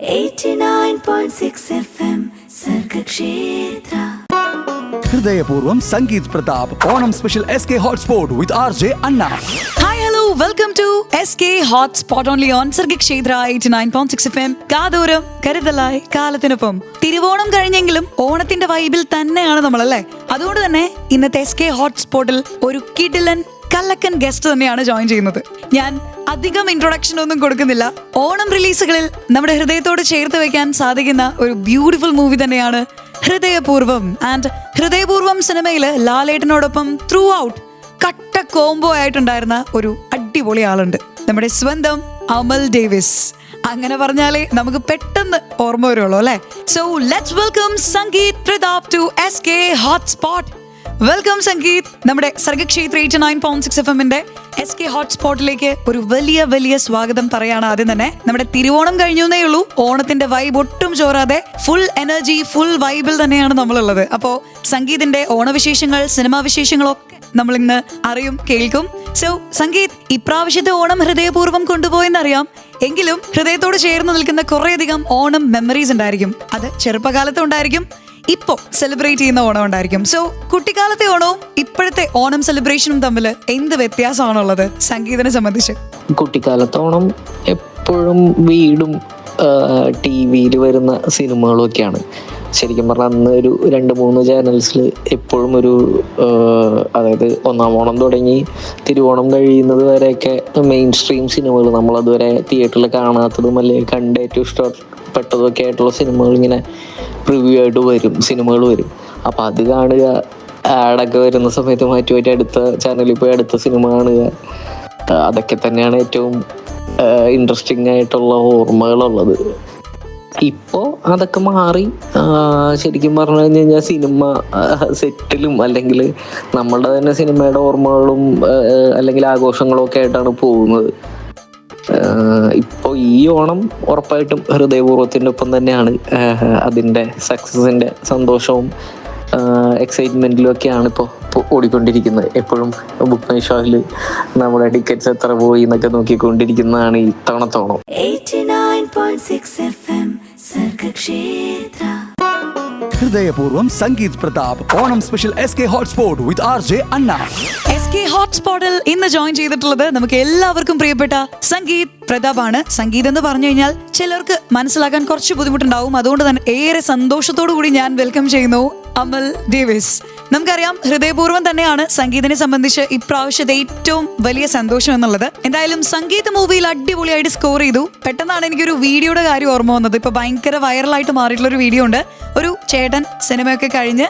89.6 FM Sargakshetra. ഹൃദയപൂർവം Sangeeth Prathap Onam special S K hotspot with R J Anna hi hello welcome to S K hotspot only on Sargakshetra eight nine point six F M. കാതോരം കരുതലായി കാലത്തിനൊപ്പം. തിരുവോണം കഴിഞ്ഞെങ്കിലും ഓണത്തിന്റെ വൈബിൽ തന്നെയാണ് നമ്മളല്ലേ? അതുകൊണ്ട് തന്നെ ഇന്നത്തെ എസ് കെ ഹോട്ട് സ്പോട്ടിൽ ഒരു കിഡിലൻ കല്ലക്കൻ ഗസ്റ്റ് തന്നെയാണ് ജോയിൻ ചെയ്യുന്നത്. ഞാൻ അധികം ഇൻട്രൊഡക്ഷൻ ഒന്നും കൊടുക്കുന്നില്ല. ഓണം റിലീസുകളിൽ നമ്മുടെ ഹൃദയത്തോട് ചേർത്ത് വെക്കാൻ സാധിക്കുന്ന ഒരു ബ്യൂട്ടിഫുൾ മൂവി തന്നെയാണ് ഹൃദയപൂർവം. ആൻഡ് ഹൃദയപൂർവം സിനിമയിൽ ലാലേട്ടനോടൊപ്പം ത്രൂ ഔട്ട് കട്ട കോംബോ ആയിട്ടുണ്ടായിരുന്ന ഒരു അടിപൊളി ആളുണ്ട്. നമ്മുടെ സ്വന്തം അമൽ ഡേവിസ്. അങ്ങനെ പറഞ്ഞാലേ നമുക്ക് പെട്ടെന്ന് ഓർമ്മ വരുള്ളൂ അല്ലേ? So let's welcome Sangeeth Prathap to S K hotspot welcome Sangeeth നമ്മുടെ Sargakshetra eight nine point six F എമ്മിന്റെ എസ് കെ ഹോട്ട്സ്പോട്ടിലേക്ക് ഒരു വലിയ വലിയ സ്വാഗതം പറയാണ് ആദ്യം തന്നെ. നമ്മുടെ തിരുവോണം കഴിഞ്ഞേ ഉള്ളൂ. ഓണത്തിന്റെ വൈബ് ഒട്ടും ചോരാതെ ഫുൾ എനർജി ഫുൾ വൈബിൽ തന്നെയാണ് നമ്മളുള്ളത്. അപ്പോ സംഗീതിന്റെ ഓണവിശേഷങ്ങൾ സിനിമാ വിശേഷങ്ങളൊക്കെ നമ്മൾ ഇന്ന് അറിയും കേൾക്കും. സോ സംഗീത് ഇപ്രാവശ്യത്തെ ഓണം ഹൃദയപൂർവം കൊണ്ടുപോയെന്നറിയാം. എങ്കിലും ഹൃദയത്തോട് ചേർന്ന് നിൽക്കുന്ന കുറേയധികം ഓണം മെമ്മറീസ് ഉണ്ടായിരിക്കും. അത് ചെറുപ്പകാലത്തും ഉണ്ടായിരിക്കും. ഇപ്പോ സെലിബ്രേറ്റ് ചെയ്യുന്ന ഓണം ഉണ്ടായിരിക്കും. സോ കുട്ടിക്കാലത്തെ ഓണവും ഇപ്പോഴത്തെ ഓണം സെലിബ്രേഷനും തമ്മിൽ എന്ത് വ്യത്യാസമാണുള്ളത്? സംഗീതനെ സംബന്ധിച്ച്. കുട്ടിക്കാലത്തെ ഓണം എപ്പോഴും വീടും ടി വിയിൽ വരുന്ന സിനിമകളും ഒക്കെയാണ് ശരിക്കും പറഞ്ഞാൽ അന്ന് ഒരു രണ്ട് മൂന്ന് ചാനൽസിൽ എപ്പോഴും ഒരു അതായത് ഒന്നാം ഓണം തുടങ്ങി തിരുവോണം കഴിയുന്നത് വരെയൊക്കെ മെയിൻ സ്ട്രീം സിനിമകൾ നമ്മൾ അതുവരെ തിയേറ്ററിൽ കാണാത്തതും അല്ലെങ്കിൽ കണ്ട് ഏറ്റവും ഇഷ്ടപ്പെട്ടതും ഒക്കെ ആയിട്ടുള്ള സിനിമകൾ ഇങ്ങനെ പ്രിവ്യൂ ആയിട്ട് വരും സിനിമകൾ വരും. അപ്പം അത് കാണുക ആഡൊക്കെ വരുന്ന സമയത്ത് മാറ്റി മാറ്റി അടുത്ത ചാനലിൽ പോയി അടുത്ത സിനിമ കാണുക. അതൊക്കെ തന്നെയാണ് ഏറ്റവും ഇൻട്രസ്റ്റിംഗ് ആയിട്ടുള്ള ഓർമ്മകളുള്ളത്. ഇപ്പോൾ അതൊക്കെ മാറി ശരിക്കും പറഞ്ഞു കഴിഞ്ഞു കഴിഞ്ഞാൽ സിനിമ സെറ്റിലും അല്ലെങ്കിൽ നമ്മളുടെ തന്നെ സിനിമയുടെ ഓർമ്മകളും അല്ലെങ്കിൽ ആഘോഷങ്ങളും ഒക്കെ ആയിട്ടാണ് പോകുന്നത്. ഇപ്പോൾ ഈ ഓണം ഉറപ്പായിട്ടും ഹൃദയപൂർവത്തിന്റെ ഒപ്പം തന്നെയാണ്. അതിന്റെ സക്സസിന്റെ സന്തോഷവും എക്സൈറ്റ്മെന്റിലും ഒക്കെയാണ് ഇപ്പോൾ ഓടിക്കൊണ്ടിരിക്കുന്നത്. എപ്പോഴും ബുക്ക് മൈ ഷോയിൽ നമ്മുടെ ടിക്കറ്റ്സ് എത്ര പോയി എന്നൊക്കെ നോക്കിക്കൊണ്ടിരിക്കുന്നതാണ് ഈ തവണത്തോണം 89.6 FM Sargakshetra. ഹൃദയപൂർവം Sangeeth Prathap. Onam special S K hotspot with R J Anna. S K ഹോട്ട്സ്പോട്ടിൽ ഇന്ന് ജോയിൻ ചെയ്തിട്ടുള്ളത് നമുക്ക് എല്ലാവർക്കും പ്രിയപ്പെട്ട സംഗീത് പ്രതാപാണ്. സംഗീത് എന്ന് പറഞ്ഞു കഴിഞ്ഞാൽ ചിലർക്ക് മനസ്സിലാക്കാൻ കുറച്ച് ബുദ്ധിമുട്ടുണ്ടാവും. അതുകൊണ്ട് തന്നെ ഏറെ സന്തോഷത്തോടു കൂടി ഞാൻ വെൽക്കം ചെയ്യുന്നു അമൽ ഡേവിസ് നമുക്കറിയാം ഹൃദയപൂർവം തന്നെയാണ് സംഗീതിനെ സംബന്ധിച്ച് ഇപ്രാവശ്യത്തെ ഏറ്റവും വലിയ സന്തോഷം എന്നുള്ളത്. എന്തായാലും സംഗീത മൂവിയിൽ അടിപൊളിയായിട്ട് സ്കോർ ചെയ്തു. പെട്ടെന്നാണ് എനിക്കൊരു വീഡിയോയുടെ കാര്യം ഓർമ്മ വന്നത്. ഇപ്പൊ ഭയങ്കര വൈറലായിട്ട് മാറിയിട്ടുള്ള ഒരു വീഡിയോ ഉണ്ട്. ഒരു ചേട്ടൻ സിനിമയൊക്കെ കഴിഞ്ഞ്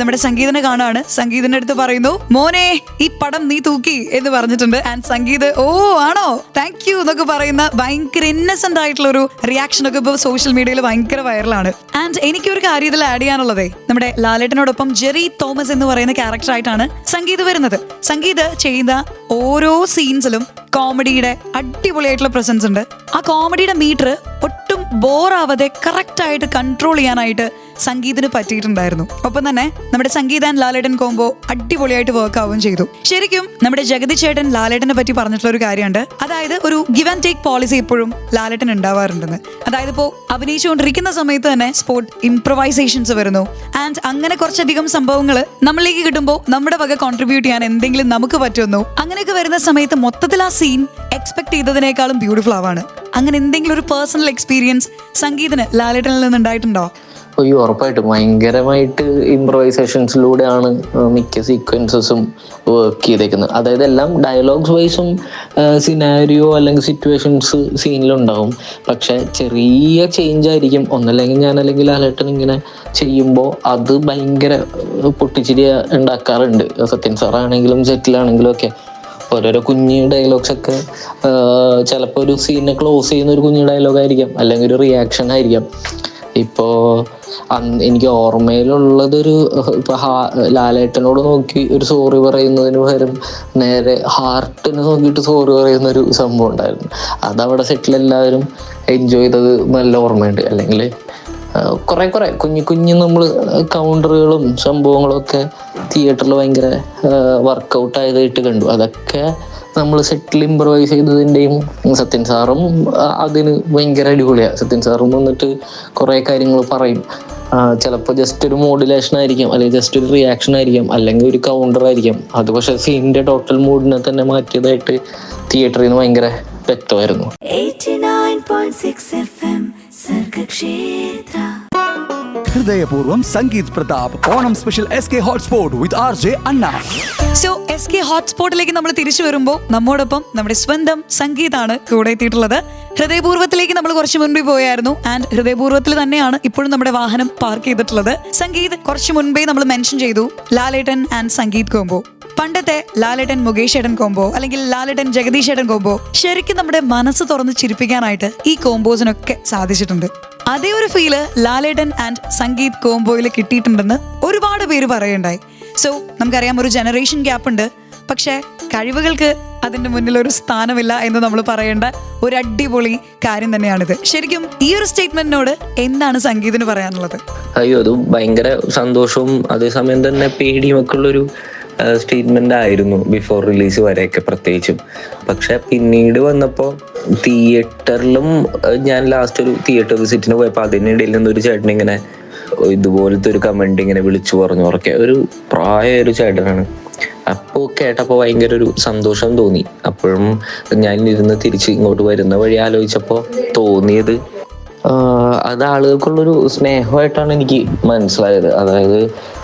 നമ്മുടെ സംഗീതനെ കാണാണ്. സംഗീതിന്റെ അടുത്ത് പറയുന്നു മോനെ ഈ പടം നീ തൂക്കി എന്ന് പറഞ്ഞിട്ടുണ്ട്. ആൻഡ് സംഗീത് ഓ ആണോ? താങ്ക് യു എന്നൊക്കെ പറയുന്ന ഭയങ്കര ഇന്നസെന്റ് ആയിട്ടുള്ള ഒരു റിയാക്ഷൻ ഒക്കെ ഇപ്പോൾ സോഷ്യൽ മീഡിയയിൽ ഭയങ്കര വൈറലാണ് ആൻഡ് എനിക്ക് ഒരു കാര്യം ഇതിൽ ആഡ് ചെയ്യാനുള്ളതേ നമ്മുടെ ലാലേട്ടനോടൊപ്പം ജെറി തോമസ് എന്ന് പറയുന്ന ക്യാരക്ടർ ആയിട്ടാണ് സംഗീത് വരുന്നത്. സംഗീത് ചെയ്യുന്ന ഓരോ സീൻസിലും കോമഡിയുടെ അടിപൊളിയായിട്ടുള്ള പ്രസൻസ് ഉണ്ട്. ആ കോമഡിയുടെ മീറ്റർ ബോറാവാതെ കറക്റ്റ് ആയിട്ട് കൺട്രോൾ ചെയ്യാനായിട്ട് സംഗീതിന് പറ്റിയിട്ടുണ്ടായിരുന്നു. ഒപ്പം തന്നെ നമ്മുടെ സംഗീതൻ ആൻഡ് ലാലേട്ടൻ കോംബോ അടിപൊളിയായിട്ട് വർക്ക് ആവുകയും ചെയ്തു. ശരിക്കും നമ്മുടെ ജഗതി ചേട്ടൻ ലാലേട്ടനെ പറ്റി പറഞ്ഞിട്ടുള്ള ഒരു കാര്യമുണ്ട്. അതായത് ഒരു ഗിവ് ആൻഡ് ടേക്ക് പോളിസി എപ്പോഴും ലാലേട്ടൻ ഉണ്ടാവാറുണ്ടെന്ന്. അതായത് ഇപ്പോൾ അഭിനയിച്ചുകൊണ്ടിരിക്കുന്ന സമയത്ത് തന്നെ സ്പോർട്ട് ഇംപ്രവൈസേഷൻസ് വരുന്നു. ആൻഡ് അങ്ങനെ കുറച്ചധികം സംഭവങ്ങൾ നമ്മളിലേക്ക് കിട്ടുമ്പോൾ നമ്മുടെ വക കോൺട്രിബ്യൂട്ട് ചെയ്യാൻ എന്തെങ്കിലും നമുക്ക് പറ്റുന്നു അങ്ങനെയൊക്കെ വരുന്ന സമയത്ത് മൊത്തത്തിൽ ആ സീൻ എക്സ്പെക്ട് ചെയ്തതിനേക്കാളും ബ്യൂട്ടിഫുൾ ആവാണ്. അങ്ങനെ എന്തെങ്കിലും ഒരു പേഴ്സണൽ എക്സ്പീരിയൻസ് സംഗീതന് ലാലേട്ടനിൽ ഉണ്ടായിട്ടുണ്ടോ അയ്യോ ഉറപ്പായിട്ടും ഭയങ്കരമായിട്ട് ഇംപ്രവൈസേഷൻസിലൂടെയാണ് മിക്ക സീക്വൻസസും വർക്ക് ചെയ്തേക്കുന്നത്. അതായത് എല്ലാം ഡയലോഗ്സ് വൈസും സിനാരിയോ അല്ലെങ്കിൽ സിറ്റുവേഷൻസ് സീനിലുണ്ടാവും പക്ഷെ ചെറിയ ചേഞ്ച് ആയിരിക്കും. ഒന്നല്ലെങ്കിൽ ഞാൻ അല്ലെങ്കിൽ അലേട്ടൻ ഇങ്ങനെ ചെയ്യുമ്പോൾ അത് ഭയങ്കര പൊട്ടിച്ചിരി ഉണ്ടാക്കാറുണ്ട്. സത്യൻ സാറാണെങ്കിലും സെറ്റിലാണെങ്കിലും ഒക്കെ. ഓരോരോ കുഞ്ഞ് ഡയലോഗ്സ് ഒക്കെ ചിലപ്പോൾ ഒരു സീനെ ക്ലോസ് ചെയ്യുന്ന ഒരു കുഞ്ഞു ഡയലോഗ് ആയിരിക്കാം അല്ലെങ്കിൽ ഒരു റിയാക്ഷൻ ആയിരിക്കാം. ഇപ്പോ അന്ന് എനിക്ക് ഓർമ്മയിലുള്ളതൊരു ഇപ്പൊ ലാലേട്ടനോട് നോക്കി ഒരു സോറി പറയുന്നതിന് പകരം നേരെ ഹാർട്ടിനെ നോക്കിയിട്ട് സോറി പറയുന്ന ഒരു സംഭവം ഉണ്ടായിരുന്നു. അതവിടെ സെറ്റിൽ എല്ലാവരും എൻജോയ് ചെയ്തത് നല്ല ഓർമ്മയുണ്ട്. അല്ലെങ്കിൽ കുറെ കുറെ കുഞ്ഞു കുഞ്ഞു നമ്മൾ കൗണ്ടറുകളും സംഭവങ്ങളും ഒക്കെ തിയേറ്ററിൽ ഭയങ്കര വർക്കൗട്ട് ആയതായിട്ട് കണ്ടു. അതൊക്കെ നമ്മൾ സെറ്റിൽ ഇമ്പ്രവൈസ് ചെയ്തതിന്റെയും സത്യൻ സാറും അതിന് ഭയങ്കര അടിപൊളിയാണ് സത്യൻ സാറും വന്നിട്ട് കുറേ കാര്യങ്ങൾ പറയും. ചിലപ്പോൾ ജസ്റ്റ് ഒരു മോഡുലേഷൻ ആയിരിക്കും അല്ലെങ്കിൽ ജസ്റ്റ് ഒരു റിയാക്ഷൻ ആയിരിക്കും അല്ലെങ്കിൽ ഒരു കൗണ്ടർ ആയിരിക്കും. അത് പക്ഷേ സീനിന്റെ ടോട്ടൽ മൂഡിനെ തന്നെ മാറ്റിയതായിട്ട് തിയേറ്ററിൽ നിന്ന് ഭയങ്കര വ്യക്തമായിരുന്നു. 89.6 FM Sargakshetra. ഹൃദയപൂർവം Sangeeth Prathap. Onam special S K hotspot with R J Anna. So S K ഹോട്ട്സ്പോട്ടിലേക്ക് നമ്മൾ തിരിച്ചു വരുമ്പോൾ നമ്മോടൊപ്പം നമ്മുടെ സ്വന്തം സംഗീതാണ് കൂടെ എത്തിയിട്ടുള്ളത്. ഹൃദയപൂർവത്തിലേക്ക് നമ്മൾ കുറച്ച് മുൻപേ പോയായിരുന്നു. ആൻഡ് ഹൃദയപൂർവത്തിൽ തന്നെയാണ് ഇപ്പോഴും നമ്മുടെ വാഹനം പാർക്ക് ചെയ്തിട്ടുള്ളത്. സംഗീത് കുറച്ച് മുൻപേ നമ്മൾ മെൻഷൻ ചെയ്തു. ലാലേട്ടൻ ആൻഡ് സംഗീത് കോമ്പോ പണ്ടത്തെ ലാലേട്ടൻ മുകേഷ് ഏട്ടൻ കോംബോ അല്ലെങ്കിൽ ലാലേട്ടൻ ജഗദീഷ് ഏട്ടൻ കോംബോ ശരിക്കും നമ്മുടെ മനസ്സ് തുറന്ന് ചിരിപ്പിക്കാനായിട്ട് ഈ കോംബോസിനൊക്കെ സാധിച്ചിട്ടുണ്ട്. അതേ ഒരു ഫീൽ ലാലേട്ടൻ ആൻഡ് സംഗീത് കോംബോയിൽ കിട്ടിയിട്ടുണ്ടെന്ന് ഒരുപാട് പേര് പറയുണ്ടായി സോ നമുക്കറിയാം ഒരു ജനറേഷൻ ഗ്യാപ്പ് ഉണ്ട്. പക്ഷേ കഴിവുകൾക്ക് അതിന്റെ മുന്നിൽ ഒരു സ്ഥാനമില്ല എന്ന് നമ്മൾ പറയേണ്ട ഒരു അടിപൊളി കാര്യം തന്നെയാണിത്. ശരിക്കും ഈ ഒരു സ്റ്റേറ്റ്മെന്റിനോട് എന്താണ് സംഗീതിന് പറയാനുള്ളത്? അയ്യോ അത് ഭയങ്കര സന്തോഷവും അതേസമയം തന്നെ പേടിയും ഒക്കെ ഉള്ളൊരു സ്റ്റേറ്റ്മെന്റ് ആയിരുന്നു ബിഫോർ റിലീസ് വരെയൊക്കെ പ്രത്യേകിച്ചും. പക്ഷെ പിന്നീട് വന്നപ്പോൾ തിയേറ്ററിലും ഞാൻ ലാസ്റ്റ് ഒരു തിയേറ്റർ വിസിറ്റിന് പോയപ്പോൾ അതിനിടയിൽ നിന്ന് ഒരു ചേട്ടൻ ഇങ്ങനെ ഇതുപോലത്തെ ഒരു കമന്റ് ഇങ്ങനെ വിളിച്ചു പറഞ്ഞു. ഉറക്കെ ഒരു പ്രായ ഒരു ചേട്ടനാണ്. അപ്പോൾ കേട്ടപ്പോൾ ഭയങ്കര ഒരു സന്തോഷം തോന്നി. അപ്പോഴും ഞാൻ ഇരുന്ന് തിരിച്ച് ഇങ്ങോട്ട് വരുന്ന വഴി ആലോചിച്ചപ്പോൾ തോന്നിയത് അത് ആളുകൾക്കുള്ളൊരു സ്നേഹമായിട്ടാണ് എനിക്ക് മനസ്സിലായത്. അതായത്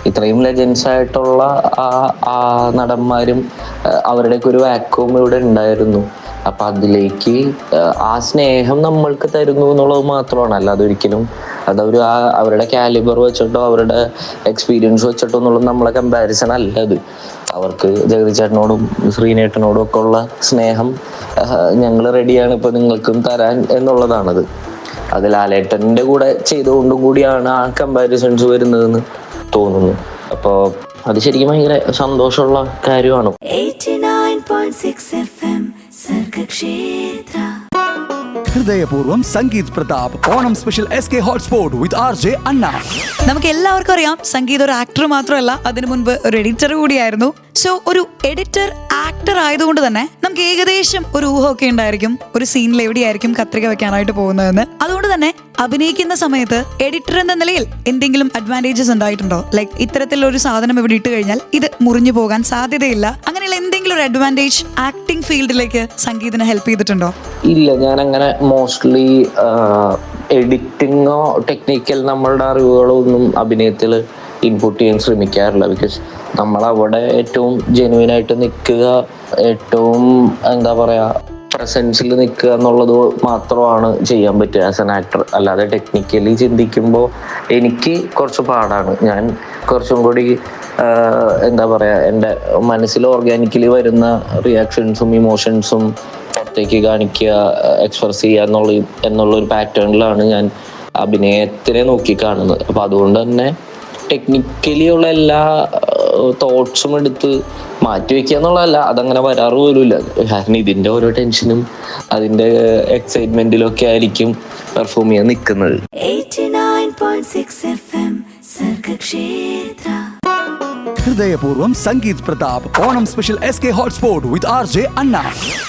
ഇത്രയും ലെജൻസ് ആയിട്ടുള്ള ആ ആ നടന്മാരും അവരുടെയൊക്കെ ഒരു വാക്വം ഇവിടെ ഉണ്ടായിരുന്നു. അപ്പൊ അതിലേക്ക് ആ സ്നേഹം നമ്മൾക്ക് തരുന്നു എന്നുള്ളത് മാത്രമാണ്. അല്ലാതെ ഒരിക്കലും അതൊരു ആ അവരുടെ കാലിബർ വെച്ചിട്ടോ അവരുടെ എക്സ്പീരിയൻസ് വെച്ചിട്ടോ എന്നുള്ളത് നമ്മളെ കമ്പാരിസൺ അല്ല അത്. അവർക്ക് ജഗതി ചേട്ടനോടും ശ്രീനേട്ടനോടും ഒക്കെ ഉള്ള സ്നേഹം ഞങ്ങൾ റെഡിയാണ് ഇപ്പൊ നിങ്ങൾക്കും തരാൻ എന്നുള്ളതാണത്. അത് ലാലേട്ടന്റെ കൂടെ ചെയ്തുകൊണ്ടും കൂടിയാണ് ആ കമ്പാരിസൺസ് വരുന്നതെന്ന് തോന്നുന്നു. അപ്പോൾ അത് ശരിക്കും ഭയങ്കര സന്തോഷമുള്ള കാര്യമാണ്. 89.6 FM Sargakshetra. ഹൃദയപൂർവം Sangeeth Prathap Onam special S K hotspot with R J Anna നമുക്ക് എല്ലാവർക്കും അറിയാം സംഗീത് ഒരു ആക്ടർ മാത്രമല്ല അതിനു മുൻപ് ഒരു എഡിറ്റർ കൂടിയായിരുന്നു. സോ ഒരു എഡിറ്റർ ആക്ടർ ആയതുകൊണ്ട് തന്നെ നമുക്ക് ഏകദേശം ഒരു ഊഹമൊക്കെ ഉണ്ടായിരിക്കും. ഒരു സീനിൽ എവിടെയായിരിക്കും കത്രിക വെക്കാനായിട്ട് പോകുന്നതെന്ന്. അതുകൊണ്ട് തന്നെ അഭിനയിക്കുന്ന സമയത്ത് എഡിറ്റർ എന്ന നിലയിൽ എന്തെങ്കിലും അഡ്വാന്റേജസ് ഉണ്ടായിട്ടുണ്ടോ? ലൈക്ക് ഇത്തരത്തിലുള്ള ഒരു സാധനം ഇവിടെ ഇട്ട് കഴിഞ്ഞാൽ ഇത് മുറിഞ്ഞു പോകാൻ സാധ്യതയില്ല. അങ്ങനെയുള്ള എന്തെങ്കിലും ഒരു അഡ്വാന്റേജ് ആക്ടിംഗ് ഫീൽഡിലേക്ക് സംഗീതനെ ഹെൽപ്പ് ചെയ്തിട്ടുണ്ടോ? ഇല്ല ഞാൻ അങ്ങനെ മോസ്റ്റ്ലി എഡിറ്റിങ്ങോ ടെക്നിക്കൽ നമ്മളുടെ അറിവുകളോ ഒന്നും അഭിനയത്തിൽ ഇൻപുട്ട് ചെയ്യാൻ ശ്രമിക്കാറില്ല. ബിക്കോസ് നമ്മൾ അവിടെ ഏറ്റവും ജെനുവിൻ ആയിട്ട് നിൽക്കുക ഏറ്റവും എന്താ പറയാ പ്രസൻസിൽ നിൽക്കുക എന്നുള്ളത് മാത്രമാണ് ചെയ്യാൻ പറ്റുക ആസ് എൻ ആക്ടർ അല്ലാതെ ടെക്നിക്കലി ചിന്തിക്കുമ്പോൾ എനിക്ക് കുറച്ച് പാടാണ്. ഞാൻ കുറച്ചും കൂടി എന്താ പറയുക എന്റെ മനസ്സിൽ ഓർഗാനിക്കലി വരുന്ന റിയാക്ഷൻസും ഇമോഷൻസും പുറത്തേക്ക് കാണിക്കുക എക്സ്പ്രസ് ചെയ്യുക എന്നുള്ള എന്നുള്ള ഒരു പാറ്റേണിലാണ് ഞാൻ അഭിനയത്തിനെ നോക്കി കാണുന്നത്. അപ്പം അതുകൊണ്ട് തന്നെ ടെക്നിക്കലി ഉള്ള എല്ലാ തോട്ട്സും എടുത്ത് മാറ്റി വെക്കുക എന്നുള്ളതല്ല അതങ്ങനെ വരാറ് പോലുമില്ല. കാരണം ഇതിന്റെ ഓരോ ടെൻഷനും അതിന്റെ എക്സൈറ്റ്മെന്റിലൊക്കെ ആയിരിക്കും പെർഫോം ചെയ്യാൻ നിൽക്കുന്നത്. 89.6 FM Sargakshetra. ഹൃദയപൂർവം Sangeeth Prathap Onam special S K hotspot with R J Anna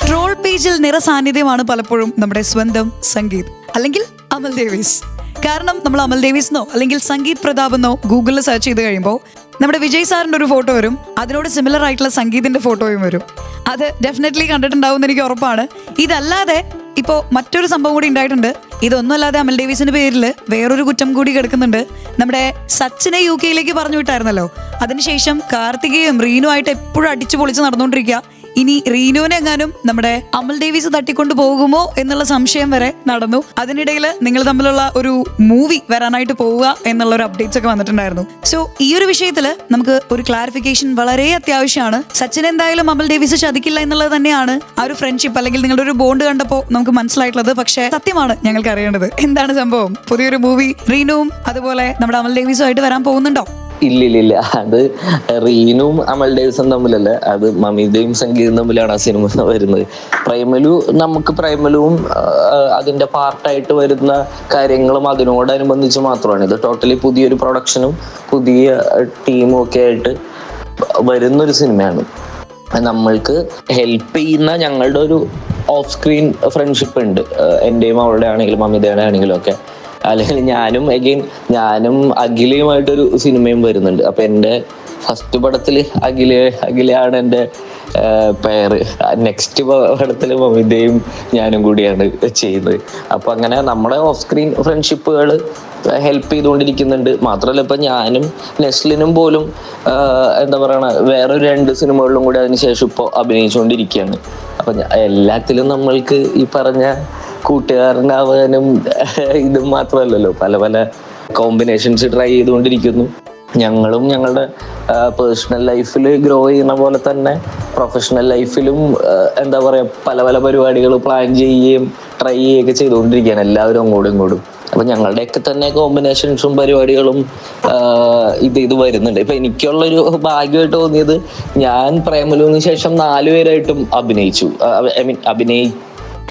troll പേജിൽ നിറസാന്നിധ്യമാണ് പലപ്പോഴും നമ്മുടെ സ്വന്തം സംഗീത് അല്ലെങ്കിൽ അമൽ ദേവീസ്. കാരണം നമ്മൾ അമൽ ദേവീസ്ന്നോ അല്ലെങ്കിൽ സംഗീത് പ്രതാപ് എന്നോ ഗൂഗിളിൽ സെർച്ച് ചെയ്ത് കഴിയുമ്പോൾ നമ്മുടെ വിജയ് സാറിന്റെ ഒരു ഫോട്ടോ വരും. അതിനോട് സിമിലർ ആയിട്ടുള്ള സംഗീതിന്റെ ഫോട്ടോയും വരും. അത് ഡെഫിനറ്റ്ലി കണ്ടിട്ടുണ്ടാവും എന്ന് എനിക്ക് ഉറപ്പാണ്. ഇതല്ലാതെ ഇപ്പോൾ മറ്റൊരു സംഭവം കൂടി ഉണ്ടായിട്ടുണ്ട്. ഇതൊന്നുമല്ലാതെ അമൽ ഡേവിസിന്റെ പേരിൽ വേറൊരു കുറ്റം കൂടി കിടക്കുന്നുണ്ട് നമ്മുടെ സച്ചിനെ യു കെയിലേക്ക് പറഞ്ഞു വിട്ടായിരുന്നല്ലോ. അതിനുശേഷം കാർത്തികയും റീനു ആയിട്ട് എപ്പോഴും അടിച്ചു പൊളിച്ച് നടന്നുകൊണ്ടിരിക്കുക. ഇനി റീനുവിനെ എങ്ങാനും നമ്മുടെ അമൽ ഡേവിസ് തട്ടിക്കൊണ്ടു പോകുമോ എന്നുള്ള സംശയം വരെ നടന്നു. അതിനിടയിൽ നിങ്ങൾ തമ്മിലുള്ള ഒരു മൂവി വരാനായിട്ട് പോവുക എന്നുള്ള ഒരു അപ്ഡേറ്റ്സ് ഒക്കെ വന്നിട്ടുണ്ടായിരുന്നു. സോ ഈ ഒരു വിഷയത്തിൽ നമുക്ക് ഒരു ക്ലാരിഫിക്കേഷൻ വളരെ അത്യാവശ്യമാണ്. സച്ചിൻ എന്തായാലും അമൽ ഡേവിസ് ചതിക്കില്ല എന്നുള്ളത് തന്നെയാണ് ആ ഒരു ഫ്രണ്ട്ഷിപ്പ് അല്ലെങ്കിൽ നിങ്ങളുടെ ഒരു ബോണ്ട് കണ്ടപ്പോൾ നമുക്ക് മനസ്സിലായിട്ടുള്ളത്. പക്ഷേ സത്യമാണ് ഞങ്ങൾക്ക് അറിയേണ്ടത്. എന്താണ് സംഭവം? പുതിയൊരു മൂവി റീനുവും അതുപോലെ നമ്മുടെ അമൽ ഡേവിസും ആയിട്ട് വരാൻ പോകുന്നുണ്ടോ? ഇല്ല ഇല്ല ഇല്ല അത് റീനും അമൽ ഡേവിസും തമ്മിലല്ല? അത് മമിതയും സംഗീതം തമ്മിലാണ് ആ സിനിമ വരുന്നത്. പ്രൈമലു നമുക്ക് പ്രൈമലുവും അതിന്റെ പാർട്ടായിട്ട് വരുന്ന കാര്യങ്ങളും അതിനോടനുബന്ധിച്ച് മാത്രമാണ്. ഇത് ടോട്ടലി പുതിയൊരു പ്രൊഡക്ഷനും പുതിയ ടീമും ഒക്കെ ആയിട്ട് വരുന്നൊരു സിനിമയാണ്. നമ്മൾക്ക് ഹെൽപ്പ് ചെയ്യുന്ന ഞങ്ങളുടെ ഒരു ഓഫ് സ്ക്രീൻ ഫ്രണ്ട്ഷിപ്പ് ഉണ്ട്. എന്റെയും അവളുടെ ആണെങ്കിലും അമിതയുടെ ആണെങ്കിലും ഒക്കെ. അല്ലെങ്കിൽ ഞാനും അഗെയിൻ ഞാനും അഖിലയുമായിട്ടൊരു സിനിമയും വരുന്നുണ്ട്. അപ്പൊ എന്റെ ഫസ്റ്റ് പടത്തിൽ അഖില അഖിലയാണ് എന്റെ പേര്. നെക്സ്റ്റ് പടത്തിൽ മമിതയും ഞാനും കൂടിയാണ് ചെയ്യുന്നത്. അപ്പൊ അങ്ങനെ നമ്മുടെ ഓഫ് സ്ക്രീൻ ഫ്രണ്ട്ഷിപ്പുകൾ ഹെൽപ്പ് ചെയ്തുകൊണ്ടിരിക്കുന്നുണ്ട്. മാത്രമല്ല ഇപ്പൊ ഞാനും നെസ്ലിനും പോലും എന്താ പറയണ വേറെ രണ്ട് സിനിമകളിലും കൂടി അതിനുശേഷം ഇപ്പോൾ അഭിനയിച്ചുകൊണ്ടിരിക്കുകയാണ്. അപ്പൊ എല്ലാത്തിലും നമ്മൾക്ക് ഈ പറഞ്ഞ കൂട്ടുകാരനാവാനും ഇതും മാത്രമല്ലല്ലോ. പല പല കോമ്പിനേഷൻസ് ട്രൈ ചെയ്തുകൊണ്ടിരിക്കുന്നു. ഞങ്ങളും ഞങ്ങളുടെ പേഴ്സണൽ ലൈഫിൽ ഗ്രോ ചെയ്യുന്ന പോലെ തന്നെ പ്രൊഫഷണൽ ലൈഫിലും എന്താ പറയുക പല പല പരിപാടികൾ പ്ലാൻ ചെയ്യുകയും ട്രൈ ചെയ്യുകയൊക്കെ ചെയ്തുകൊണ്ടിരിക്കുകയാണ്. എല്ലാവരും അങ്ങോട്ടും ഇങ്ങോട്ടും. അപ്പം ഞങ്ങളുടെയൊക്കെ തന്നെ കോമ്പിനേഷൻസും പരിപാടികളും ഇത് ഇത് വരുന്നുണ്ട്. ഇപ്പം എനിക്കുള്ളൊരു ഭാഗ്യമായിട്ട് തോന്നിയത് ഞാൻ പ്രേമലുവിന് ശേഷം നാലുപേരായിട്ടും അഭിനയിച്ചു. ഐ മീൻ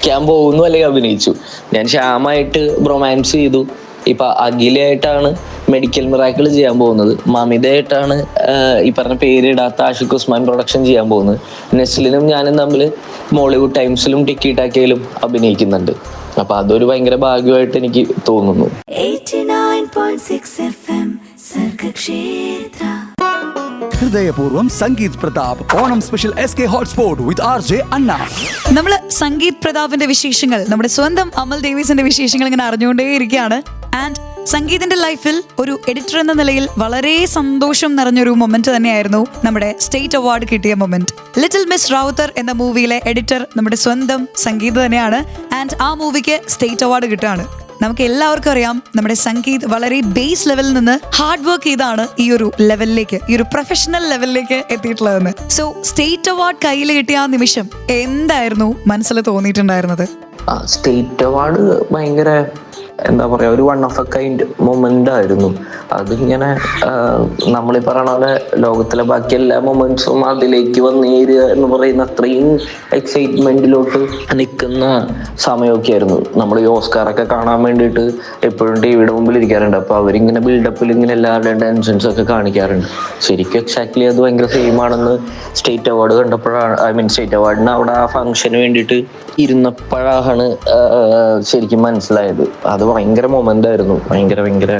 അഭിനയിക്കാൻ പോകുന്നു അല്ലെങ്കിൽ അഭിനയിച്ചു. ഞാൻ ശ്യാമായിട്ട് ബ്രൊമാൻസ് ചെയ്തു. ഇപ്പൊ അഖിലയായിട്ടാണ് മെഡിക്കൽ മിറാക്കിൾ ചെയ്യാൻ പോകുന്നത്. മമിതയായിട്ടാണ് ഈ പറഞ്ഞ പേരിടാത്ത ആഷിഖ് ഉസ്മാൻ പ്രൊഡക്ഷൻ ചെയ്യാൻ പോകുന്നത്. നെസ്ലിനും ഞാനും തമ്മിൽ മോളിവുഡ് ടൈംസിലും ടിക്കി ടാക്കയിലും അഭിനയിക്കുന്നുണ്ട്. അപ്പൊ അതൊരു ഭയങ്കര ഭാഗ്യമായിട്ട് എനിക്ക് തോന്നുന്നു. 89.6 FM Sargakshetra. ഹൃദയപൂർവം Sangeeth Prathap. Onam special S K hotspot with R J Anna. നമ്മൾ സംഗീത് പ്രതാപിന്റെ വിശേഷങ്ങൾ നമ്മുടെ സ്വന്തം അമൽ ദേവീസിന്റെ വിശേഷങ്ങൾ ഇങ്ങനെ അറിഞ്ഞുകൊണ്ടേ അറിഞ്ഞുകൊണ്ടേയിരിക്കുകയാണ്. ആൻഡ് സംഗീതിന്റെ ലൈഫിൽ ഒരു എഡിറ്റർ എന്ന നിലയിൽ വളരെ സന്തോഷം നിറഞ്ഞൊരു മൊമെന്റ് തന്നെയായിരുന്നു നമ്മുടെ സ്റ്റേറ്റ് അവാർഡ് കിട്ടിയ മൊമെന്റ് ലിറ്റിൽ മിസ് റാവുത്തർ എന്ന മൂവിയിലെ എഡിറ്റർ നമ്മുടെ സ്വന്തം സംഗീത് തന്നെയാണ്. ആൻഡ് ആ മൂവിക്ക് സ്റ്റേറ്റ് അവാർഡ് കിട്ടുകയാണ്. നമുക്ക് എല്ലാവർക്കും അറിയാം നമ്മുടെ സംഗീത് വളരെ ബേസ് ലെവലിൽ നിന്ന് ഹാർഡ് വർക്ക് ചെയ്താണ് ഈ ഒരു ലെവലിലേക്ക് ഈ ഒരു പ്രൊഫഷണൽ ലെവലിലേക്ക് എത്തിയിട്ടുള്ളതെന്ന്. സോ സ്റ്റേറ്റ് അവാർഡ് കയ്യിൽ കിട്ടിയ ആ നിമിഷം എന്തായിരുന്നു മനസ്സിൽ തോന്നിയിട്ടുണ്ടായിരുന്നത്? സ്റ്റേറ്റ് അവാർഡ് ഭയങ്കര എന്താ പറയാ ഒരു one of a kind moment ആയിരുന്നു. അതിങ്ങനെ നമ്മൾ ഈ പറയണ പോലെ ലോകത്തിലെ ബാക്കി എല്ലാ മൊമെന്റ്സും അതിലേക്ക് വന്നേരുക എന്ന് പറയുന്ന അത്രയും എക്സൈറ്റ്മെന്റിലോട്ട് നിൽക്കുന്ന സമയമൊക്കെ ആയിരുന്നു നമ്മൾ ഈ ഓസ്കാറൊക്കെ കാണാൻ വേണ്ടിയിട്ട് എപ്പോഴും ടി വിയുടെ മുമ്പിൽ ഇരിക്കാറുണ്ട്. അപ്പൊ അവരിങ്ങനെ ബിൽഡപ്പിൽ ഇങ്ങനെ എല്ലാവരുടെയും ടെൻഷൻസ് ഒക്കെ കാണിക്കാറുണ്ട്. ശരിക്കും എക്സാക്ട്ലി അത് ഭയങ്കര സെയിം ആണെന്ന് സ്റ്റേറ്റ് അവാർഡ് കണ്ടപ്പോഴാണ് ഐ മീൻ സ്റ്റേറ്റ് അവാർഡിന് അവിടെ ആ ഫംഗ്ഷന് വേണ്ടിയിട്ട് ഇരുന്നപ്പോഴാണ് ശരിക്കും മനസ്സിലായത്. അത് ഭയങ്കര മൊമെന്റ് ആയിരുന്നു. ഭയങ്കര ഭയങ്കര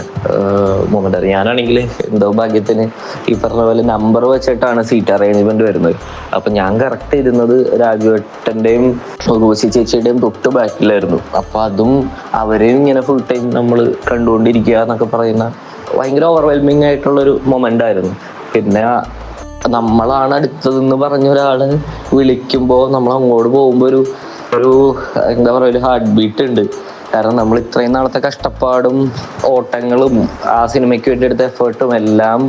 മൊമെന്റ് ആയിരുന്നു. ഞാനാണെങ്കിൽ എന്തോ ഭാഗ്യത്തിന് ഈ പറഞ്ഞ പോലെ നമ്പർ വെച്ചിട്ടാണ് സീറ്റ് അറേഞ്ച്മെന്റ് വരുന്നത്. അപ്പൊ ഞാൻ കറക്റ്റ് ഇരുന്നത് രാജുവേട്ടന്റെയും ഉർവശി ചേച്ചിയുടെയും തൊട്ട് ബാക്കിലായിരുന്നു അപ്പൊ അതും അവരെയും ഇങ്ങനെ ഫുൾ ടൈം നമ്മൾ കണ്ടുകൊണ്ടിരിക്കുക എന്നൊക്കെ പറയുന്ന ഭയങ്കര ഓവർവെൽമിങ് ആയിട്ടുള്ള ഒരു മൊമെന്റ് ആയിരുന്നു. പിന്നെ നമ്മളാണ് അടുത്തതെന്ന് പറഞ്ഞ ഒരാൾ വിളിക്കുമ്പോ നമ്മൾ അങ്ങോട്ട് പോകുമ്പോ ഒരു ഒരു എന്താ പറയാ ഒരു ഹാർട്ട് ബീറ്റ് ഉണ്ട്. കാരണം നമ്മൾ ഇത്രയും നാളത്തെ കഷ്ടപ്പാടും ഓട്ടങ്ങളും ആ സിനിമയ്ക്ക് വേണ്ടി എടുത്ത എഫേർട്ടും എല്ലാം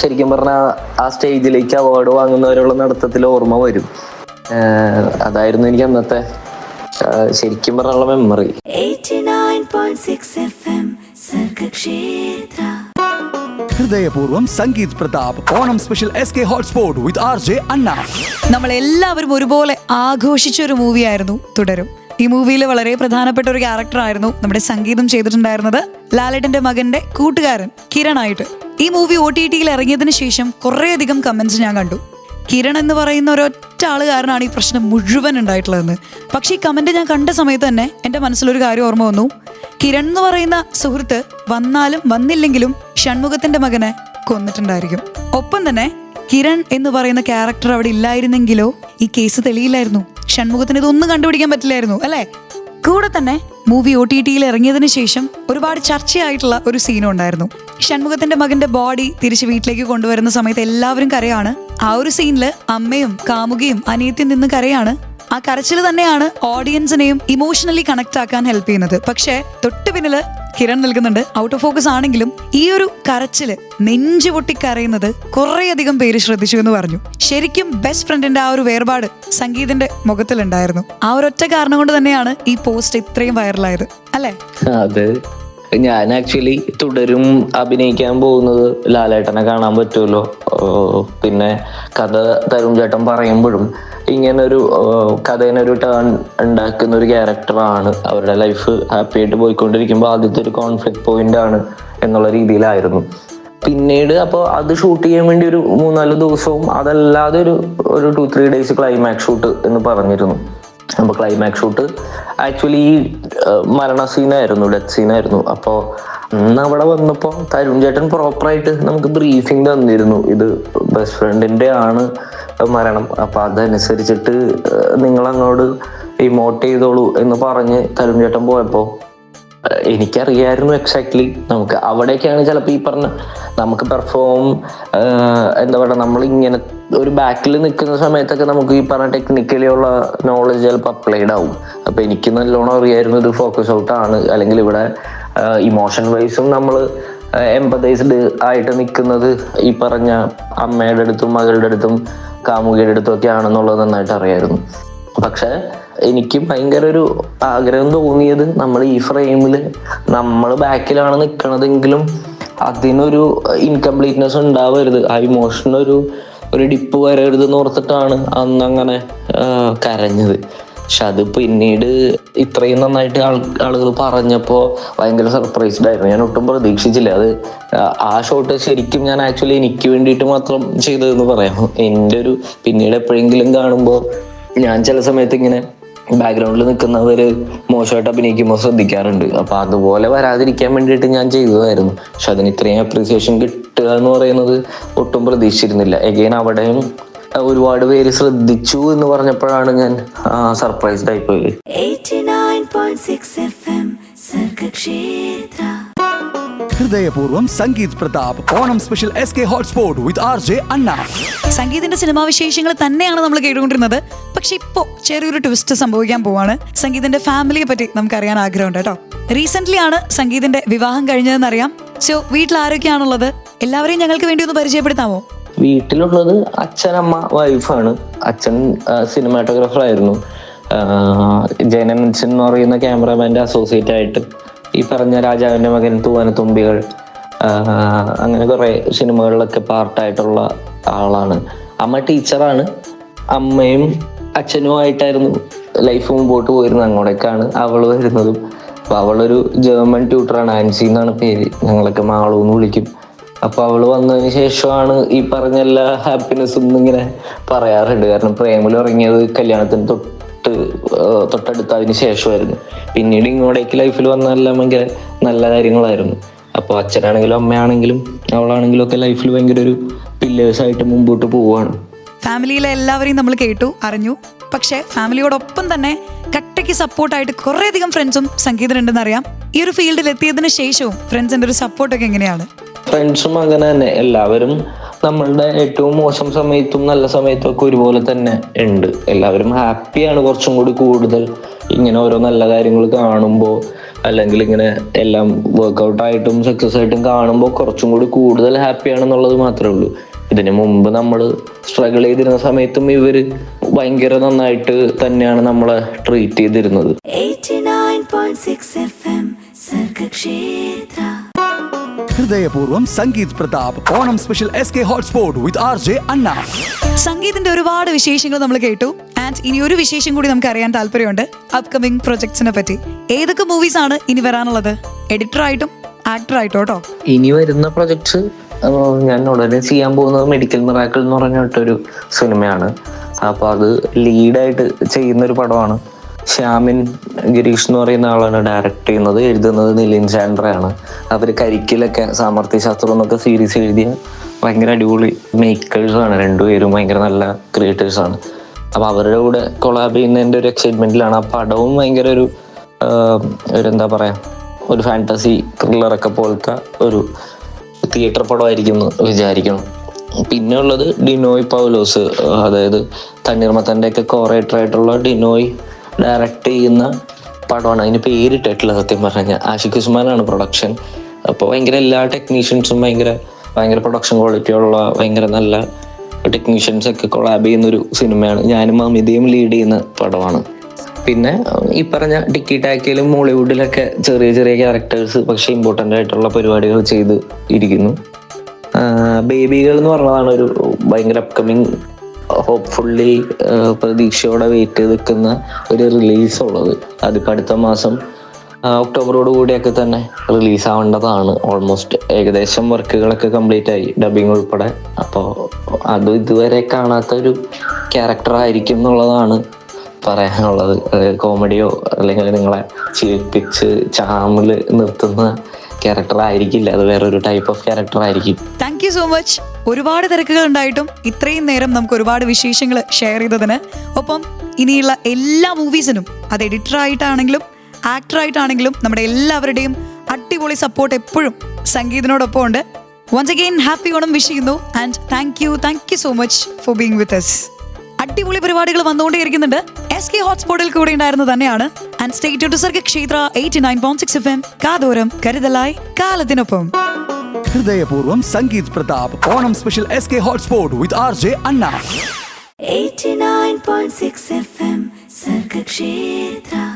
ശരിക്കും പറഞ്ഞാൽ ആ സ്റ്റേജിലേക്ക് അവാർഡ് വാങ്ങുന്നവരുള്ള നടത്തത്തിൽ ഓർമ്മ വരും. അതായിരുന്നു എനിക്ക് അന്നത്തെ ശരിക്കും പറഞ്ഞുള്ള memory 89.6 FM Sargakshetra. Hridayapoorvam Sangeeth Prathap Onam special S K hotspot with R J Anna നമ്മൾ എല്ലാവരും ഒരുപോലെ ആഘോഷിച്ച ഒരു മൂവിയായിരുന്നു തുടരും. ഈ മൂവിയിൽ വളരെ പ്രധാനപ്പെട്ട ഒരു ക്യാരക്ടർ ആയിരുന്നു നമ്മുടെ സംഗീതം ചെയ്തിട്ടുണ്ടായിരുന്നത് ലാലേട്ടന്റെ മകന്റെ കൂട്ടുകാരൻ കിരൺ ആയിട്ട് ഈ മൂവി ഒ ടി ടിയിൽ ഇറങ്ങിയതിന് ശേഷം കുറേയധികം കമന്റ്സ് ഞാൻ കണ്ടു. കിരൺ എന്ന് പറയുന്ന ഒരൊറ്റ ആൾ കാരണമാണ് ഈ പ്രശ്നം മുഴുവൻ ഉണ്ടായിട്ടുള്ളതെന്ന്. പക്ഷേ ഈ കമന്റ് ഞാൻ കണ്ട സമയത്ത് തന്നെ എന്റെ മനസ്സിലൊരു കാര്യം ഓർമ്മ വന്നു. കിരൺ എന്ന് പറയുന്ന സുഹൃത്ത് വന്നാലും വന്നില്ലെങ്കിലും ഷൺമുഖത്തിന്റെ മകനെ കൊന്നിട്ടുണ്ടായിരിക്കും. ഒപ്പം തന്നെ കിരൺ എന്ന് പറയുന്ന ക്യാരക്ടർ അവിടെ ഇല്ലായിരുന്നെങ്കിലോ? ഈ കേസ് തെളിയില്ലായിരുന്നു. ഷൺമുഖത്തിന് ഇതൊന്നും കണ്ടുപിടിക്കാൻ പറ്റില്ലായിരുന്നു അല്ലേ? കൂടെ തന്നെ. മൂവി ഒ ടി ടിയിൽ ഇറങ്ങിയതിനു ശേഷം ഒരുപാട് ചർച്ചയായിട്ടുള്ള ഒരു സീനും ഉണ്ടായിരുന്നു. ഷൺമുഖത്തിന്റെ മകന്റെ ബോഡി തിരിച്ച് വീട്ടിലേക്ക് കൊണ്ടുവരുന്ന സമയത്ത് എല്ലാവരും കരയാണ്. ആ ഒരു സീനിൽ അമ്മയും കാമുകയും അനിയത്തിയും നിന്ന് കരയാണ്. ആ കരച്ചിൽ തന്നെയാണ് ഓഡിയൻസിനെയും ഇമോഷണലി കണക്ട് ആക്കാൻ ഹെൽപ്പ് ചെയ്യുന്നത്. പക്ഷേ തൊട്ടു പിന്നിൽ കിരൺ നിൽക്കുന്നുണ്ട് ഔട്ട് ഓഫ് ഫോക്കസ് ആണെങ്കിലും ഈ ഒരു കരച്ചിൽ നെഞ്ചു പൊട്ടി കരയുന്നത് കുറേയധികം പേര് ശ്രദ്ധിച്ചു എന്ന് പറഞ്ഞു. ശരിക്കും ബെസ്റ്റ് ഫ്രണ്ടിന്റെ ആ ഒരു വേർപാട് സംഗീതിന്റെ മുഖത്തിലുണ്ടായിരുന്നു. ആ ഒരൊറ്റ കാരണം കൊണ്ട് തന്നെയാണ് ഈ പോസ്റ്റ് ഇത്രയും വൈറലായത് അല്ലേ? അത്. ഞാൻ ആക്ച്വലി തുടരും അഭിനയിക്കാൻ പോകുന്നത് ലാലേട്ടനെ കാണാൻ പറ്റുമല്ലോ. പിന്നെ കഥ തരും ചേട്ടൻ പറയുമ്പോഴും ഇങ്ങനൊരു കഥേനൊരു ടേൺ ഉണ്ടാക്കുന്ന ഒരു ക്യാരക്ടറാണ് അവരുടെ ലൈഫ് ഹാപ്പി ആയിട്ട് പോയിക്കൊണ്ടിരിക്കുമ്പോൾ ആദ്യത്തെ ഒരു കോൺഫ്ലിക്ട് പോയിന്റ് ആണ് എന്നുള്ള രീതിയിലായിരുന്നു. പിന്നീട് അപ്പോൾ അത് ഷൂട്ട് ചെയ്യാൻ വേണ്ടി ഒരു മൂന്നാൽ ദിവസവും അതല്ലാതെ ഒരു ഒരു two three days climax shoot എന്ന് പറഞ്ഞിരുന്നു. അപ്പൊ ക്ലൈമാക്സ് ഷൂട്ട് ആക്ച്വലി ഈ മരണ സീനായിരുന്നു ഡെത്ത് സീനായിരുന്നു അപ്പോൾ അന്ന് അവിടെ വന്നപ്പോൾ തരുൺ ചേട്ടൻ പ്രോപ്പറായിട്ട് നമുക്ക് ബ്രീഫിംഗ് തന്നിരുന്നു. ഇത് ബെസ്റ്റ് ഫ്രണ്ടിന്റെ ആണ് മരണം. അപ്പൊ അതനുസരിച്ചിട്ട് നിങ്ങൾ അങ്ങോട്ട് ഇമോട്ട് ചെയ്തോളൂ എന്ന് പറഞ്ഞ് തരുൺ ചേട്ടൻ പോയപ്പോൾ എനിക്കറിയായിരുന്നു എക്സാക്ട്ലി നമുക്ക് അവിടെയൊക്കെയാണ് ചിലപ്പോൾ ഈ പറഞ്ഞ നമുക്ക് പെർഫോം എന്താ പറയുക നമ്മൾ ഇങ്ങനെ ഒരു ബാക്കിൽ നിൽക്കുന്ന സമയത്തൊക്കെ നമുക്ക് ഈ പറഞ്ഞ ടെക്നിക്കലി ഉള്ള നോളജ് ചിലപ്പോൾ അപ്ലൈഡ് ആവും. അപ്പോൾ എനിക്ക് നല്ലോണം അറിയായിരുന്നു ഇത് ഫോക്കസ് ഔട്ട് ആണ്. അല്ലെങ്കിൽ ഇവിടെ ഇമോഷൻ വൈസും നമ്മൾ എംപതൈസ്ഡ് ആയിട്ട് നിൽക്കുന്നത് ഈ പറഞ്ഞ അമ്മയുടെ അടുത്തും മകളുടെ അടുത്തും കാമുകിയുടെ അടുത്തും ഒക്കെ ആണെന്നുള്ളത് നന്നായിട്ട് അറിയായിരുന്നു. പക്ഷെ എനിക്ക് ഭയങ്കര ഒരു ആഗ്രഹം തോന്നിയത് നമ്മൾ ഈ ഫ്രെയിമിൽ നമ്മൾ ബാക്കിലാണ് നിൽക്കണതെങ്കിലും അതിനൊരു ഇൻകംപ്ലീറ്റ്നെസ് ഉണ്ടാവരുത്. ആ ഇമോഷനൊരു ഒരു ഡിപ്പ് വരരുത് എന്ന് ഓർത്തിട്ടാണ് അന്ന് അങ്ങനെ കരഞ്ഞത്. പക്ഷെ അത് പിന്നീട് ഇത്രയും നന്നായിട്ട് ആളുകൾ പറഞ്ഞപ്പോൾ ഭയങ്കര സർപ്രൈസ്ഡ് ആയിരുന്നു. ഞാൻ ഒട്ടും പ്രതീക്ഷിച്ചില്ല. അത് ആ ഷോട്ട് ശരിക്കും ഞാൻ ആക്ച്വലി എനിക്ക് വേണ്ടിയിട്ട് മാത്രം ചെയ്തതെന്ന് പറയാം. എന്റെ ഒരു പിന്നീട് എപ്പോഴെങ്കിലും കാണുമ്പോൾ ഞാൻ ചില സമയത്ത് ഇങ്ങനെ ബാക്ക്ഗ്രൗണ്ടിൽ നിൽക്കുന്നവര് മോശമായിട്ട് അഭിനയിക്കുമ്പോൾ ശ്രദ്ധിക്കാറുണ്ട്. അപ്പൊ അതുപോലെ വരാതിരിക്കാൻ വേണ്ടിയിട്ട് ഞാൻ ചെയ്തതായിരുന്നു. പക്ഷെ അതിന് ഇത്രയും അപ്രീസിയേഷൻ കിട്ടുക എന്ന് പറയുന്നത് ഒട്ടും പ്രതീക്ഷിച്ചിരുന്നില്ല. എഗെയിൻ അവിടെയും ഒരുപാട് പേര് ശ്രദ്ധിച്ചു എന്ന് പറഞ്ഞപ്പോഴാണ് ഞാൻ സർപ്രൈസ്ഡ് ആയിപ്പോയത്. 89.6 FM Sargakshetra. Hridayapoorvam Sangeeth Prathap. Onam special S K hotspot with R J Anna. സംഗീതിന്റെ cinema വിശേഷങ്ങൾ തന്നെയാണ് നമ്മൾ കേട്ടുകൊണ്ടിരുന്നത്. പക്ഷെ ഇപ്പോ ചെറിയൊരു ട്വിസ്റ്റ് സംഭവിക്കാൻ പോവാണ്. സംഗീതിന്റെ ഫാമിലിയെ പറ്റി നമുക്ക് അറിയാൻ ആഗ്രഹമുണ്ട് കേട്ടോ. റീസെന്റ് ആണ് സംഗീതിന്റെ വിവാഹം കഴിഞ്ഞതെന്ന് അറിയാം സോ വീട്ടിൽ ആരൊക്കെയാണുള്ളത്? എല്ലാവരെയും ഞങ്ങൾക്ക് വേണ്ടി ഒന്ന് പരിചയപ്പെടുത്താമോ? വീട്ടിലുള്ളത് അച്ഛനമ്മ വൈഫാണ് അച്ഛൻ സിനിമാറ്റോഗ്രാഫർ ആയിരുന്നു. ജയനൻ എന്ന് പറയുന്ന ക്യാമറാമാന്റെ അസോസിയേറ്റ് ആയിട്ട് ഈ പറഞ്ഞ രാജാവിന്റെ മകൻ തൂവാനത്തുമ്പികൾ അങ്ങനെ കുറേ സിനിമകളിലൊക്കെ പാർട്ടായിട്ടുള്ള ആളാണ്. അമ്മ ടീച്ചറാണ്. അമ്മയും അച്ഛനുമായിട്ടായിരുന്നു ലൈഫ് മുമ്പോട്ട് പോയിരുന്നത്. അങ്ങോട്ടേക്കാണ് അവൾ വരുന്നതും. അപ്പൊ അവളൊരു ജർമ്മൻ ട്യൂട്ടറാണ് ആൻസി എന്നാണ് പേര്. ഞങ്ങളൊക്കെ മാളു എന്ന് വിളിക്കും. അപ്പൊ അവൾ വന്നതിന് ശേഷമാണ് ഈ പറഞ്ഞ എല്ലാ ഹാപ്പിനെസ്സും ഇങ്ങനെ പറയാറുണ്ട്. കാരണം പ്രേമിൽ ഇറങ്ങിയത് കല്യാണത്തിന് തൊട്ട് ആ, തൊട്ടടുത്ത അതിന് ശേഷമായിരുന്നു. പിന്നീട് ഇങ്ങോട്ടേക്ക് ലൈഫിൽ വന്നതെല്ലാം ഭയങ്കര നല്ല കാര്യങ്ങളായിരുന്നു. അപ്പോൾ അച്ഛനാണെങ്കിലും അമ്മയാണെങ്കിലും അവളാണെങ്കിലും ഒക്കെ ലൈഫിൽ ഭയങ്കര ഒരു പില്ലേഴ്സായിട്ട് മുമ്പോട്ട് പോവുകയാണ്. ഫാമിലിയിലെ എല്ലാവരെയും നമ്മൾ കേട്ടു അറിഞ്ഞു. പക്ഷേ ഫാമിലിയോടൊപ്പം തന്നെ കട്ടയ്ക്ക് സപ്പോർട്ടായിട്ട് കുറേയധികം ഫ്രണ്ട്സും സംഗീതമുണ്ടെന്ന് അറിയാം. ഈ ഒരു ഫീൽഡിൽ എത്തിയതിന് ശേഷവും ഫ്രണ്ട്സിന്റെ ഒരു സപ്പോർട്ടൊക്കെ എങ്ങനെയാണ്? ഫ്രണ്ട്സും അങ്ങനെ തന്നെ. എല്ലാവരും നമ്മളുടെ ഏറ്റവും മോശം സമയത്തും നല്ല സമയത്തും ഒക്കെ ഒരുപോലെ തന്നെ ഉണ്ട്. എല്ലാവരും ഹാപ്പിയാണ് കുറച്ചും കൂടി കൂടുതൽ. ഇങ്ങനെ ഓരോ നല്ല കാര്യങ്ങൾ കാണുമ്പോൾ അല്ലെങ്കിൽ ഇങ്ങനെ എല്ലാം വർക്കൗട്ട് ആയിട്ടും സക്സസ് ആയിട്ടും കാണുമ്പോൾ കുറച്ചും കൂടി കൂടുതൽ ഹാപ്പിയാണെന്നുള്ളത് മാത്രമേ ഉള്ളൂ. ഇതിനു മുമ്പ് നമ്മൾ സ്ട്രഗിൾ ചെയ്തിരുന്ന സമയത്തും ഇവർ ഭയങ്കര നന്നായിട്ട് തന്നെയാണ് നമ്മളെ ട്രീറ്റ് ചെയ്തിരുന്നത്. 89.6 FM Sargakshetra. Hridayapoorvam Sangeeth Prathap. Onam special S K hotspot with R J Anna. സംഗീതിന്റെ ഒരുപാട് വിശേഷങ്ങൾ നമ്മൾ കേട്ടു. ആൻഡ് ഇനി ഒരു വിശേഷം കൂടി നമുക്ക് അറിയാൻ താല്പര്യമുണ്ട്. അപ്കമിംഗ് പ്രൊജക്ട്സിനെ പറ്റി. ഏതൊക്കെ മൂവീസ് ആണ് ഇനി വരാനുള്ളത്? എഡിറ്റർ ആയിട്ടും ആക്ടർ ആയിട്ടും കേട്ടോ. ഇനി വരുന്ന പ്രൊജക്ട്സ് ഞാൻ ഉടനെ ചെയ്യാൻ പോകുന്നത് മെഡിക്കൽ മിറാക്കിൾ എന്ന് പറഞ്ഞിട്ടൊരു സിനിമയാണ് അപ്പൊ അത് ലീഡായിട്ട് ചെയ്യുന്ന ഒരു പടമാണ്. ശ്യാമിൻ ഗിരീഷ് എന്ന് പറയുന്ന ആളാണ് ഡയറക്റ്റ് ചെയ്യുന്നത്. എഴുതുന്നത് നിലിൻ ചാൻഡ്രയാണ് അവർ കരിക്കിലൊക്കെ സാമർത്ഥ്യശാസ്ത്രം എന്നൊക്കെ സീരീസ് എഴുതിയ ഭയങ്കര അടിപൊളി മേക്കേഴ്സ് ആണ്. രണ്ടുപേരും ഭയങ്കര നല്ല ക്രിയേറ്റേഴ്സ് ആണ്. അപ്പൊ അവരുടെ കൂടെ കൊളാബ് ചെയ്യുന്നതിന്റെ ഒരു എക്സൈറ്റ്മെന്റിലാണ് ആ പടവും ഭയങ്കര ഒരു ഒരു എന്താ പറയാ ഒരു ഫാന്റസി ത്രില്ലറൊക്കെ പോലത്തെ ഒരു തിയേറ്റർ പടമായിരിക്കും എന്ന് വിചാരിക്കണം. പിന്നെ ഉള്ളത് ഡിനോയ് പൗലോസ് അതായത് തണ്ണീർമത്തന്റെ ഒക്കെ കോറേറ്റർ ആയിട്ടുള്ള ഡിനോയ് ഡയറക്റ്റ് ചെയ്യുന്ന പടമാണ്. അതിന് പേരിട്ടിട്ടില്ല സത്യം പറഞ്ഞാൽ ആഷിഖ് ഉസ്മാനാണ് പ്രൊഡക്ഷൻ അപ്പോൾ ഭയങ്കര എല്ലാ ടെക്നീഷ്യൻസും ഭയങ്കര ഭയങ്കര പ്രൊഡക്ഷൻ ക്വാളിറ്റിയുള്ള ഭയങ്കര നല്ല ടെക്നീഷ്യൻസ് ഒക്കെ കൊളാബ് ചെയ്യുന്ന ഒരു സിനിമയാണ്. ഞാനും അമിതയും ലീഡ് ചെയ്യുന്ന പടമാണ്. പിന്നെ ഈ പറഞ്ഞ ടിക്കി ടാക്കിയിലും മോളിവുഡിലൊക്കെ ചെറിയ ചെറിയ ക്യാരക്ടേഴ്സ് പക്ഷെ ഇമ്പോർട്ടന്റ് ആയിട്ടുള്ള പരിപാടികൾ ചെയ്ത് ഇരിക്കുന്നു. ബേബികൾ എന്ന് പറഞ്ഞതാണ് ഒരു ഭയങ്കര അപ്കമിങ് ഹോപ്പ്ഫുള്ളി പ്രതീക്ഷയോടെ വെയിറ്റ് ചെയ്ത് നിൽക്കുന്ന ഒരു റിലീസ് ഉള്ളത്. അതിപ്പോൾ അടുത്ത മാസം ഒക്ടോബറോട് കൂടിയൊക്കെ തന്നെ റിലീസ് ആവേണ്ടതാണ്. ഓൾമോസ്റ്റ് ഏകദേശം വർക്കുകളൊക്കെ കംപ്ലീറ്റ് ആയി ഡബിങ് ഉൾപ്പെടെ. അപ്പോൾ അത് ഇതുവരെ കാണാത്ത ഒരു ക്യാരക്ടർ ആയിരിക്കും എന്നുള്ളതാണ് പറയാനുള്ളത്. കോമഡിയോ അല്ലെങ്കിൽ നിങ്ങളെ ചിരിപ്പിച്ച് ചാമിൽ നിർത്തുന്ന ക്യാരക്ടർ ആയിരിക്കില്ല. അത് വേറൊരു ടൈപ്പ് ഓഫ് ക്യാരക്ടർ ആയിരിക്കും. താങ്ക് യു സോ മച്ച് ഒരുപാട് തിരക്കുകൾ ഉണ്ടായിട്ടും ഇത്രയും നേരം നമുക്ക് ഒരുപാട് വിശേഷങ്ങൾ ഷെയർ ചെയ്തതിന്. ഒപ്പം ഇനിയുള്ള എല്ലാ മൂവീസിനും അത് എഡിറ്റർ ആയിട്ടാണെങ്കിലും ആക്ടർ ആയിട്ടാണെങ്കിലും നമ്മുടെ എല്ലാവരുടെയും അടിപൊളി സപ്പോർട്ട് എപ്പോഴും സംഗീതനോടൊപ്പം ഉണ്ട് once again happy Onam wish ചെയ്യുന്നു. And thank you thank you so much for being with us അടിപൊളി പരിപാടികൾ വന്നുകൊണ്ടേയിരിക്കുന്നുണ്ട്. എസ് കെ ഹോട്ട്സ്പോട്ടിൽ കൂടെ ഉണ്ടായിരുന്നു തന്നെയാണ്. And state to Sargakshetra eighty nine point six F M കാതോരം കരുതലായി കാലത്തിനൊപ്പം. Hridayapoorvam Sangeeth Prathap Onam special S K hotspot with R J Anna. 89.6 FM Sargakshetra